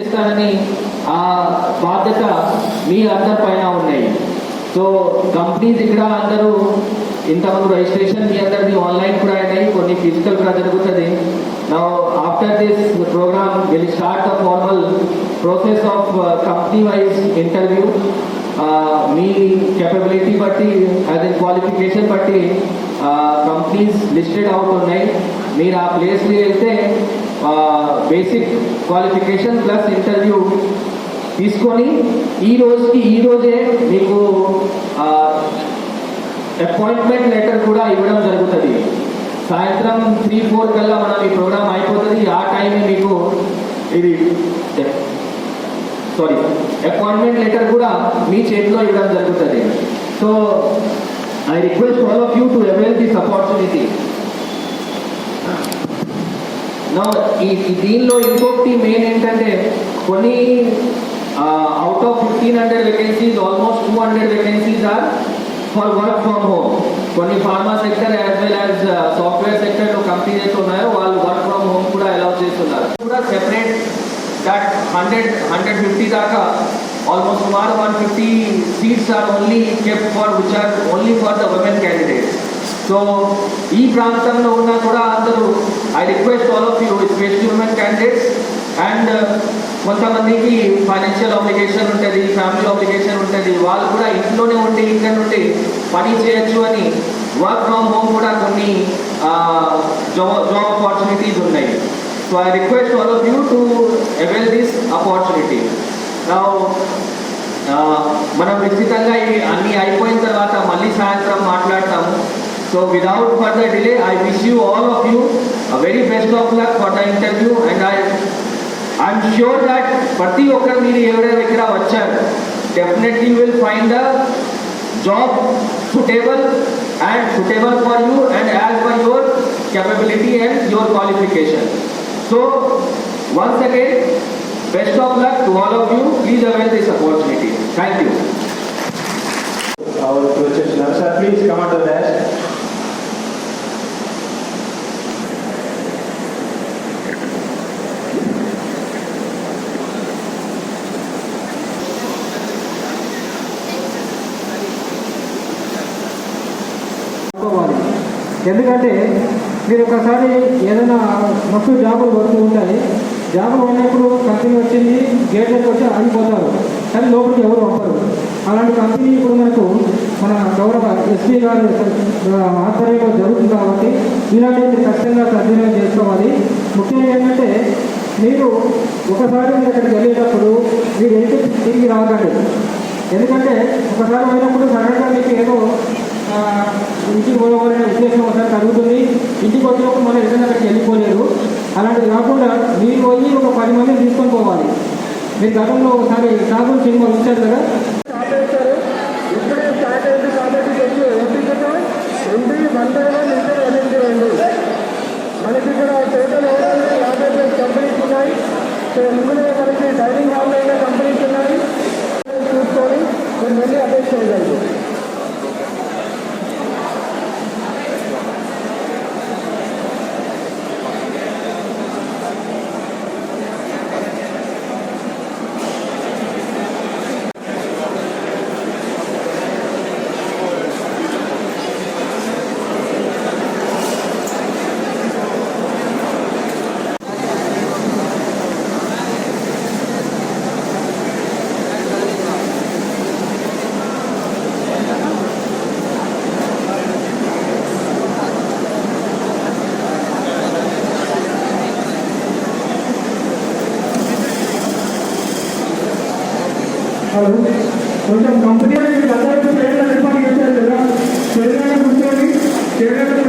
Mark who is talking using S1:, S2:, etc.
S1: ఆ బాధ్యత మీ అందరి పైన ఉన్నాయి. సో కంపెనీస్ ఇక్కడ అందరూ ఇంతమంది రిజిస్ట్రేషన్ మీ అందరిది ఆన్లైన్ కూడా అయినాయి. కొన్ని ఫిజికల్ కూడా జరుగుతుంది. నా after this program will start the formal process of company wise interview me capability బట్టి అదే క్వాలిఫికేషన్ బట్టి కంపెనీస్ లిస్టెడ్ అవుతున్నాయి మీరు ఆ ప్లేస్కి వెళ్తే బేసిక్ క్వాలిఫికేషన్ ప్లస్ ఇంటర్వ్యూ తీసుకొని ఈ రోజుకి ఈ రోజే మీకు అపాయింట్మెంట్ లెటర్ కూడా ఇవ్వడం జరుగుతుంది. సాయంత్రం త్రీ ఫోర్ కల్లా మనం ఈ ప్రోగ్రామ్ అయిపోతుంది. ఆ టైం మీకు ఇది సారీ అపాయింట్మెంట్ లెటర్ కూడా మీ చేతిలో ఇవ్వడం జరుగుతుంది. So I request all of you to avail this opportunity ఈ దీనిలో ఇంకొకటి మెయిన్ ఏంటంటే కొన్ని out of fifteen hundred vacancies almost two hundred vacancies are for work from home కొన్ని pharma sector as well as software sector company companies ఉన్నాయో వాళ్ళు work from home కూడా allow చేస్తున్నారు. కూడా separate that hundred hundred fifty దాకా almost సుమారు one fifty seats are only kept for which are only for the women candidates so ఈ ప్రాంతంలో ఉన్నా కూడా అందరూ I request all of you especially women candidates and కొంతమందికి ఫైనాన్షియల్ ఆబ్లిగేషన్ ఉంటుంది family obligation ఉంటుంది వాళ్ళు కూడా ఇంట్లోనే ఉండి ఇక్కడ నుండి పని చేయొచ్చు అని వర్క్ ఫ్రమ్ హోమ్ కూడా కొన్ని జాబ్ జాబ్ ఆపర్చునిటీస్ ఉన్నాయి. So I request all of you to avail this opportunity మనం విస్తృతంగా ఇవి అన్ని అయిపోయిన తర్వాత మళ్ళీ సాయంత్రం మాట్లాడతాము. So without further delay, I wish you all of you a very best of luck for the interview and I I'm sure that Pati Okarniri ikkada Vachar definitely you will find a job suitable and suitable for you and as per your capability and your qualification. So once again, best of luck to all of you. Please avail this opportunity. Thank you.
S2: Our professional sir please come on to the desk.
S3: ఎందుకంటే మీరు ఒకసారి ఏదైనా మస్తు జాబులు వస్తూ ఉంటాయి జాబులు పడినప్పుడు కంపెనీ వచ్చింది గేట్లకు వచ్చి ఆగిపోతారు. కానీ లోపలికి ఎవరు పంపరు. అలాంటి కంపెనీ ఇప్పుడు మనకు మన గౌరవ ఎస్పీ గారి ఆధ్వర్యంలో జరుగుతుంది కాబట్టి ఇలాంటివి ఖచ్చితంగా సద్వినియోగం చేసుకోవాలి. ముఖ్యంగా ఏంటంటే మీరు ఒకసారి మీరు అక్కడికి వెళ్ళేటప్పుడు మీరు ఏంటి తిరిగి రాకండి. ఎందుకంటే ఒకసారి పోయినప్పుడు సడన్గా మీకు ఏదో ఇంటికి పోవాలనే ఉద్దేశం ఒకసారి కలుగుతుంది. ఇంటికి వచ్చినప్పుడు మనం ఎక్కడైనా అక్కడికి వెళ్ళిపోలేరు అలాంటిది కాకుండా మీరు పోయి ఒక పది మందిని తీసుకొని పోవాలి. మీరు గతంలో ఒకసారి సాగులు సినిమా వచ్చారు కదా?
S4: ఇప్పుడే మనకి ఇక్కడ టోటల్ యాభై ప్లస్ కంపెనీస్ ఉన్నాయి సో మనకి డైనింగ్ హాల్ అయిన కంపెనీస్ ఉన్నాయి చూసుకొని మీరు మళ్ళీ అటెండ్ చేయగలరు హలో కొంచెం కంపెనీ మీకు అందరికీ పేర్లు ఏర్పాటు చేశారు కదా చైర్మన్ కూర్చొని చైర్మన్